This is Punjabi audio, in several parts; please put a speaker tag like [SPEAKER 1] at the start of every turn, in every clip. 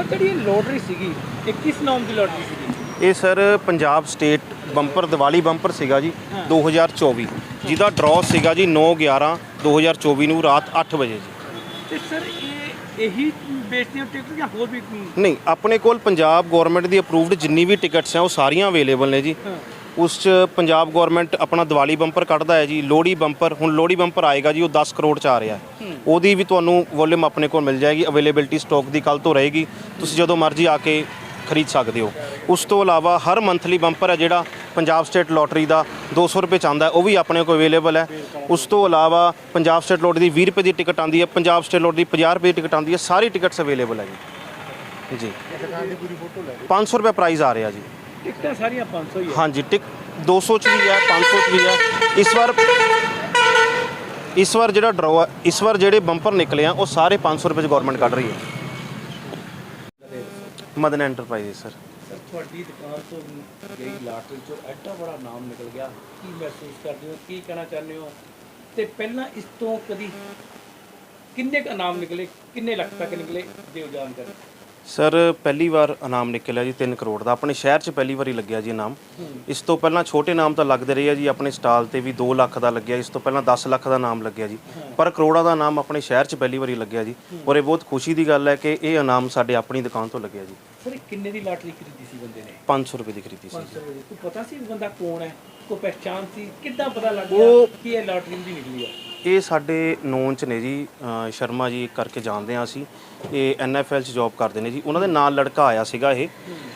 [SPEAKER 1] ਸਰ ਜਿਹੜੀ ਇਹ ਲੋਟਰੀ ਸੀਗੀ ਇਹ ਕਿਸ ਨਾਮ ਦੀ ਲੋਟਰੀ ਸੀਗੀ?
[SPEAKER 2] ਇਹ sir Punjab state bumper Diwali bumper ਸੀਗਾ ਜੀ
[SPEAKER 1] ਹਾਂ।
[SPEAKER 2] 2024 ਜਿਹਦਾ ਡਰਾਅ ਸੀਗਾ ਜੀ 9 11 2024 ਨੂੰ ਰਾਤ 8 ਵਜੇ ਜੀ।
[SPEAKER 1] ਤੇ ਸਰ ਇਹ ਇਹੀ ਵੇਚਦੇ ਹੋ ਟਿਕਟ ਜਾਂ ਹੋਰ ਵੀ?
[SPEAKER 2] ਨਹੀਂ ਆਪਣੇ ਕੋਲ ਪੰਜਾਬ ਗਵਰਨਮੈਂਟ ਦੀ ਅਪਰੂਵਡ ਜਿੰਨੀ ਵੀ ਟਿਕਟਸ ਆ ਉਹ ਸਾਰੀਆਂ ਅਵੇਲੇਬਲ ਨੇ ਜੀ। ਉਸ 'ਚ ਪੰਜਾਬ ਗਵਰਨਮੈਂਟ ਆਪਣਾ ਦੀਵਾਲੀ ਬੰਪਰ ਕੱਢਦਾ ਹੈ ਜੀ ਲੋਹੜੀ ਬੰਪਰ ਹੁਣ ਲੋਹੜੀ ਬੰਪਰ ਆਏਗਾ ਜੀ ਉਹ 10 ਕਰੋੜ ਚ ਆ ਰਿਹਾ ਹੈ। ਉਹਦੀ ਵੀ ਤੁਹਾਨੂੰ ਵੋਲਿਊਮ ਆਪਣੇ ਕੋਲ ਮਿਲ ਜਾਏਗੀ ਅਵੇਲੇਬਿਲਟੀ ਸਟਾਕ ਦੀ ਕੱਲ ਤੋਂ ਰਹੇਗੀ ਤੁਸੀਂ ਜਦੋਂ ਮਰਜ਼ੀ ਆ ਕੇ ਖਰੀਦ ਸਕਦੇ ਹੋ। ਉਸ ਤੋਂ ਇਲਾਵਾ ਹਰ ਮੰਥਲੀ ਬੰਪਰ ਹੈ ਜਿਹੜਾ ਪੰਜਾਬ ਸਟੇਟ ਲੋਟਰੀ ਦਾ 200 ਰੁਪਏ ਚ ਆਉਂਦਾ ਹੈ, ਉਹ ਵੀ ਆਪਣੇ ਕੋਲ ਅਵੇਲੇਬਲ ਹੈ। ਉਸ ਤੋਂ ਇਲਾਵਾ ਪੰਜਾਬ ਸਟੇਟ ਲੋਟਰੀ ਦੀ 20 ਰੁਪਏ ਦੀ ਟਿਕਟ ਆਉਂਦੀ ਹੈ ਪੰਜਾਬ ਸਟੇਟ ਲੋਟਰੀ ਦੀ 50 ਰੁਪਏ ਦੀ ਟਿਕਟ ਆਉਂਦੀ ਹੈ ਸਾਰੀ ਟਿਕਟਸ ਅਵੇਲੇਬਲ ਹੈ ਜੀ। ਜੀ। 500 ਰੁਪਏ ਪ੍ਰਾਈਸ ਆ ਰਿਹਾ ਜੀ।
[SPEAKER 1] ਟਿਕਟਾਂ ਸਾਰੀਆਂ 500 ਹੀ ਹੈ
[SPEAKER 2] ਹਾਂਜੀ ਟਿਕ 200 ਚ ਵੀ ਹੈ 500 ਚ ਵੀ ਇਸ ਵਾਰ ਇਸ ਵਾਰ ਜਿਹੜਾ ਡਰਾਅ ਇਸ ਵਾਰ ਜਿਹੜੇ ਬੰਪਰ ਨਿਕਲੇ ਆ ਉਹ ਸਾਰੇ 500 ਰੁਪਏ ਚ ਗਵਰਨਮੈਂਟ ਕੱਢ ਰਹੀ ਹੈ। ਮਦਨ ਐਂਟਰਪ੍ਰਾਈਜ਼ ਸਰ
[SPEAKER 1] ਸਰ ਤੁਹਾਡੀ ਦੁਕਾਨ ਤੋਂ ਗਈ ਲਾਟਰੀ ਚੋਂ ਐਡਾ ਬੜਾ ਨਾਮ ਨਿਕਲ ਗਿਆ। ਕੀ ਮਹਿਸੂਸ ਕਰਦੇ ਹੋ? ਕੀ ਕਹਿਣਾ ਚਾਹੁੰਦੇ ਹੋ? ਤੇ ਪਹਿਲਾਂ ਇਸ ਤੋਂ ਕਦੀ ਕਿੰਨੇ ਕ ਨਾਮ ਨਿਕਲੇ? ਕਿੰਨੇ ਲੱਖ ਤੱਕ ਨਿਕਲੇ? ਦਿਓ ਜਾਣਕਾਰੀ।
[SPEAKER 2] ਸਰ ਪਹਿਲੀ ਵਾਰ ਇਨਾਮ ਨਿਕਲਿਆ ਜੀ 3 ਕਰੋੜ ਦਾ। ਆਪਣੇ ਸ਼ਹਿਰ 'ਚ ਪਹਿਲੀ ਵਾਰੀ ਲੱਗਿਆ ਜੀ ਇਨਾਮ। ਇਸ ਤੋਂ ਪਹਿਲਾਂ ਛੋਟੇ ਨਾਮ ਤਾਂ ਲੱਗਦੇ ਰਹੇ ਆ ਜੀ ਆਪਣੇ ਸਟਾਲ ਤੇ ਵੀ 2 ਲੱਖ ਦਾ ਲੱਗਿਆ ਇਸ ਤੋਂ ਪਹਿਲਾਂ 10 ਲੱਖ ਦਾ ਨਾਮ ਲੱਗਿਆ ਜੀ। ਪਰ ਕਰੋੜਾਂ ਦਾ ਨਾਮ ਆਪਣੇ ਸ਼ਹਿਰ 'ਚ ਪਹਿਲੀ ਵਾਰੀ ਲੱਗਿਆ ਜੀ। ਔਰ ਇਹ ਬਹੁਤ ਖੁਸ਼ੀ ਦੀ ਗੱਲ ਹੈ ਕਿ ਇਹ ਇਨਾਮ ਸਾਡੇ ਆਪਣੀ ਦੁਕਾਨ ਤੋਂ ਲੱਗਿਆ ਜੀ।
[SPEAKER 1] ਸਰ ਕਿੰਨੇ ਦੀ ਲਾਟਰੀ ਖਰੀਦੀ ਸੀ ਬੰਦੇ ਨੇ?
[SPEAKER 2] 500 ਰੁਪਏ ਦੀ ਖਰੀਦੀ ਸੀ
[SPEAKER 1] 500 ਰੁਪਏ ਦੀ। ਕੋਈ ਪਤਾ ਸੀ ਬੰਦਾ ਕੌਣ ਹੈ? ਕੋਈ ਪਹਿਚਾਨ ਸੀ? ਕਿੱਦਾਂ ਪਤਾ ਲੱਗ ਗਿਆ ਕਿ ਇਹ ਲਾਟਰੀ ਦੀ ਨਿਕਲੀ ਹੈ?
[SPEAKER 2] ਇਹ ਸਾਡੇ ਨੋਨ ਚ ਨੇ ਜੀ ਅ, ਸ਼ਰਮਾ ਜੀ ਕਰਕੇ ਜਾਣਦੇ ਆ ਅਸੀਂ। ਇਹ ਐਨਐਫਐਲ ਚ ਜੌਬ ਕਰਦੇ ਨੇ ਜੀ। ਉਹਨਾਂ ਦੇ ਨਾਲ ਲੜਕਾ ਆਇਆ ਸੀਗਾ ਇਹ।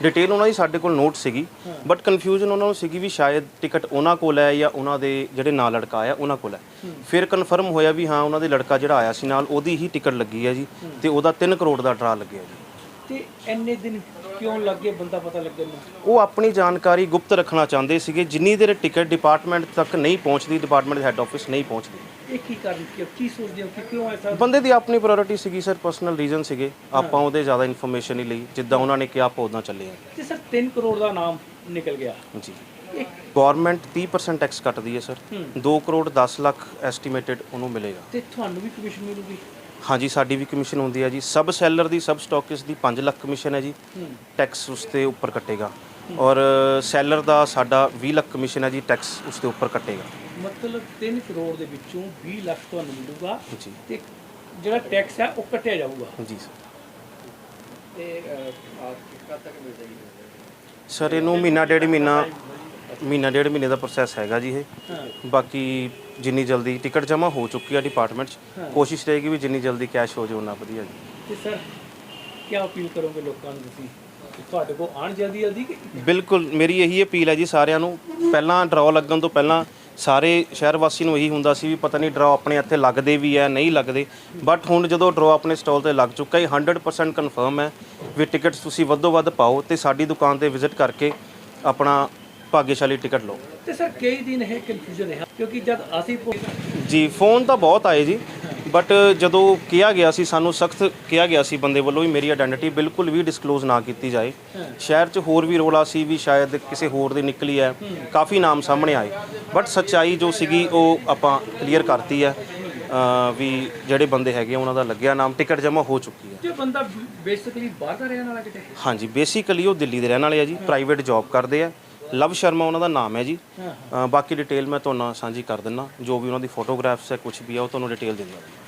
[SPEAKER 2] ਡਿਟੇਲ ਉਹਨਾਂ ਦੀ ਸਾਡੇ ਕੋਲ ਨੋਟ ਸੀਗੀ। ਬਟ ਕਨਫਿਊਜ਼ਨ ਉਹਨਾਂ ਨੂੰ ਸੀਗੀ ਵੀ ਸ਼ਾਇਦ ਟਿਕਟ ਉਹਨਾਂ ਕੋਲ ਹੈ ਜਾਂ ਉਹਨਾਂ ਦੇ ਜਿਹੜੇ ਨਾਲ ਲੜਕਾ ਆਇਆ ਉਹਨਾਂ ਕੋਲ ਹੈ। ਫਿਰ ਕਨਫਰਮ ਹੋਇਆ ਵੀ ਹਾਂ ਉਹਨਾਂ ਦੇ ਲੜਕਾ ਜਿਹੜਾ ਆਇਆ ਸੀ ਨਾਲ ਉਹਦੀ ਹੀ ਟਿਕਟ ਲੱਗੀ ਹੈ ਜੀ। ਤੇ ਉਹਦਾ 3 ਕਰੋੜ ਦਾ ਡਰਾ ਲੱਗਿਆ ਜੀ।
[SPEAKER 1] ਤੇ ਇੰਨੇ ਦਿਨ ਕਿਉਂ ਲੱਗੇ ਬੰਦਾ ਪਤਾ ਲੱਗਣ ਨੂੰ
[SPEAKER 2] ਉਹ ਆਪਣੀ ਜਾਣਕਾਰੀ ਗੁਪਤ ਰੱਖਣਾ ਚਾਹੁੰਦੇ ਸੀਗੇ। ਜਿੰਨੀ ਦੇਰ ਟਿਕਟ ਡਿਪਾਰਟਮੈਂਟ ਤੱਕ ਨਹੀਂ ਪਹੁੰਚਦੀ ਡਿਪਾਰਟਮੈਂਟ ਦੇ ਹੈੱਡ ਆਫਿਸ ਨਹੀਂ ਪਹੁੰਚਦੀ।
[SPEAKER 1] ਇਹ ਕੀ ਕਾਰਨ ਕਿ ਕੀ ਸੋਚਦੇ ਹੋ ਕਿ ਕਿਉਂ ਐਸਾ
[SPEAKER 2] ਬੰਦੇ ਦੀ ਆਪਣੀ ਪ੍ਰਾਇੋਰਟੀ ਸੀਗੀ ਸਰ ਪਰਸਨਲ ਰੀਜ਼ਨ ਸੀਗੇ। ਆਪਾਂ ਉਹਦੇ ਜ਼ਿਆਦਾ ਇਨਫੋਰਮੇਸ਼ਨ ਨਹੀਂ ਲਈ ਜਿੱਦਾਂ ਉਹਨਾਂ ਨੇ ਕਿਹਾ ਆਪਾਂ ਉਦਾਂ ਚੱਲੇ ਆ
[SPEAKER 1] ਤੇ ਸਰ 3 ਕਰੋੜ ਦਾ ਨਾਮ ਨਿਕਲ ਗਿਆ।
[SPEAKER 2] ਜੀ।
[SPEAKER 1] ਇਹ
[SPEAKER 2] ਗਵਰਨਮੈਂਟ 30% ਟੈਕਸ ਕੱਟਦੀ ਹੈ ਸਰ।
[SPEAKER 1] ਹੂੰ।
[SPEAKER 2] 2 ਕਰੋੜ 10 ਲੱਖ ਐਸਟੀਮੇਟਡ ਉਹਨੂੰ ਮਿਲੇਗਾ।
[SPEAKER 1] ਤੇ ਤੁਹਾਨੂੰ ਵੀ ਕਮਿਸ਼ਨ ਮਿਲੂਗੀ?
[SPEAKER 2] ਹਾਂਜੀ ਸਾਡੀ ਵੀ ਕਮਿਸ਼ਨ ਹੁੰਦੀ ਹੈ ਜੀ। ਸਬ ਸੈਲਰ ਦੀ ਸਬ ਸਟਾਕਿਸਟ ਦੀ 5 ਲੱਖ ਕਮਿਸ਼ਨ ਹੈ ਜੀ। ਟੈਕਸ ਉਸ ਤੇ ਉੱਪਰ ਕੱਟੇਗਾ। ਔਰ ਸੈਲਰ ਦਾ ਸਾਡਾ 20 ਲੱਖ ਕਮਿਸ਼ਨ ਹੈ ਜੀ ਟੈਕਸ ਉਸ ਦੇ ਉੱਪਰ ਕੱਟੇਗਾ।
[SPEAKER 1] ਮਤਲਬ 3 ਕਰੋੜ ਦੇ ਵਿੱਚੋਂ 20 ਲੱਖ ਤੁਹਾਨੂੰ ਮਿਲੂਗਾ
[SPEAKER 2] ਜੀ।
[SPEAKER 1] ਤੇ ਜਿਹੜਾ ਟੈਕਸ ਹੈ ਉਹ ਕੱਟਿਆ ਜਾਊਗਾ।
[SPEAKER 2] ਜੀ ਸਰ।
[SPEAKER 1] ਤੇ ਕਦ ਤੱਕ ਮਿਲ ਜਾਏਗੀ
[SPEAKER 2] ਸਰ ਇਹਨੂੰ ਮਹੀਨਾ ਡੇਢ ਮਹੀਨਾ ਮਹੀਨਾ ਡੇਢ ਮਹੀਨੇ ਦਾ ਪ੍ਰੋਸੈਸ ਹੈਗਾ ਜੀ ਇਹ। ਬਾਕੀ ਜਿੰਨੀ ਜਲਦੀ ਟਿਕਟ ਜਮ੍ਹਾਂ ਹੋ ਚੁੱਕੀ ਹੈ ਡਿਪਾਰਟਮੈਂਟ 'ਚ। ਕੋਸ਼ਿਸ਼ ਰਹੇਗੀ ਵੀ ਜਿੰਨੀ ਜਲਦੀ ਕੈਸ਼ ਹੋ ਜਾਏ ਉਨਾ ਵਧੀਆ ਜੀ।
[SPEAKER 1] ਤੇ ਸਰ ਕੀ ਅਪੀਲ ਕਰੋਗੇ ਲੋਕਾਂ ਨੂੰ ਤੁਸੀਂ? ਕਿ ਤੁਹਾਡੇ ਕੋਲ ਆਣ ਜਲਦੀ ਜਲਦੀ ਕਿ
[SPEAKER 2] ਬਿਲਕੁਲ ਮੇਰੀ ਇਹੀ ਅਪੀਲ ਹੈ ਜੀ ਸਾਰਿਆਂ ਨੂੰ। ਪਹਿਲਾਂ ਡਰਾਅ ਲੱਗਣ ਤੋਂ ਪਹਿਲਾਂ ਸਾਰੇ ਸ਼ਹਿਰ ਵਾਸੀ ਨੂੰ ਇਹੀ ਹੁੰਦਾ ਸੀ ਵੀ ਪਤਾ ਨਹੀਂ ਡਰਾਅ ਆਪਣੇ ਇੱਥੇ ਲੱਗਦੇ ਵੀ ਹੈ ਨਹੀਂ ਲੱਗਦੇ। ਬਟ ਹੁਣ ਜਦੋਂ ਡਰਾਅ ਆਪਣੇ ਸਟਾਲ ਤੇ ਲੱਗ ਚੁੱਕਾ ਹੈ 100% ਕਨਫਰਮ ਹੈ ਵੀ ਟਿਕਟਸ ਤੁਸੀਂ ਵੱਧੋ ਵੱਧ ਪਾਓ ਤੇ ਸਾਡੀ ਦੁਕਾਨ ਤੇ ਵਿਜ਼ਿਟ ਕਰਕੇ ਆਪਣਾ ਭਾਗਿਆਸ਼ਾਲੀ ਟਿਕਟ ਲਓ।
[SPEAKER 1] ਤੇ ਸਰ ਕਈ ਦਿਨ ਇਹ ਕਨਫਿਊਜ਼ਨ ਹੈ ਕਿਉਂਕਿ ਜਦ ਅਸੀਂ
[SPEAKER 2] ਜੀ ਫੋਨ ਤਾਂ ਬਹੁਤ ਆਏ ਜੀ ਬਟ ਜਦੋਂ ਕਿਹਾ ਗਿਆ ਸੀ ਸਾਨੂੰ ਸਖਤ ਕਿਹਾ ਗਿਆ ਸੀ ਬੰਦੇ ਵੱਲੋਂ ਵੀ ਮੇਰੀ ਆਇਡੈਂਟੀਟੀ ਬਿਲਕੁਲ ਵੀ ਡਿਸਕਲੋਜ਼ ਨਾ ਕੀਤੀ ਜਾਏ। ਸ਼ਹਿਰ 'ਚ ਹੋਰ ਵੀ ਰੋਲਾ ਸੀ ਵੀ ਸ਼ਾਇਦ ਕਿਸੇ ਹੋਰ ਦੀ ਨਿਕਲੀ ਹੈ। ਕਾਫੀ ਨਾਮ ਸਾਹਮਣੇ ਆਏ। ਬਟ ਸੱਚਾਈ ਜੋ ਸੀਗੀ ਉਹ ਆਪਾਂ ਕਲੀਅਰ ਕਰਤੀ ਹੈ। ਵੀ ਜਿਹੜੇ ਬੰਦੇ ਹੈਗੇ ਉਹਨਾਂ ਦਾ ਲੱਗਿਆ ਨਾਮ ਟਿਕਟ ਜਮ੍ਹਾਂ ਹੋ ਚੁੱਕੀ ਹੈ।
[SPEAKER 1] ਜੇ ਬੰਦਾ ਬੇਸਿਕਲੀ ਬਾਹਰ ਦਾ ਰਹਿਣ ਵਾਲਾ ਕਿਤੇ?
[SPEAKER 2] ਹਾਂਜੀ ਬੇਸਿਕਲੀ ਉਹ ਦਿੱਲੀ ਦੇ ਰਹਿਣ ਵਾਲੇ ਆ ਜੀ ਪ੍ਰਾਈਵੇਟ ਜੌਬ ਕਰਦੇ ਆ। ਲਵ ਸ਼ਰਮਾ ਉਹਨਾਂ ਦਾ ਨਾਮ ਹੈ ਜੀ। ਅ, ਬਾਕੀ ਡਿਟੇਲ ਮੈਂ ਤੁਹਾਨੂੰ ਸਾਂਝੀ ਕਰ ਦਿੰਦਾ ਜੋ ਵੀ ਉਹਨਾਂ ਦੀ ਫੋਟੋਗ੍ਰਾਫਸ ਹੈ ਕੁਝ ਵੀ ਹੈ ਉਹ ਤੁਹਾਨੂੰ ਡਿਟੇਲ ਦੇ ਦਿੰਦਾ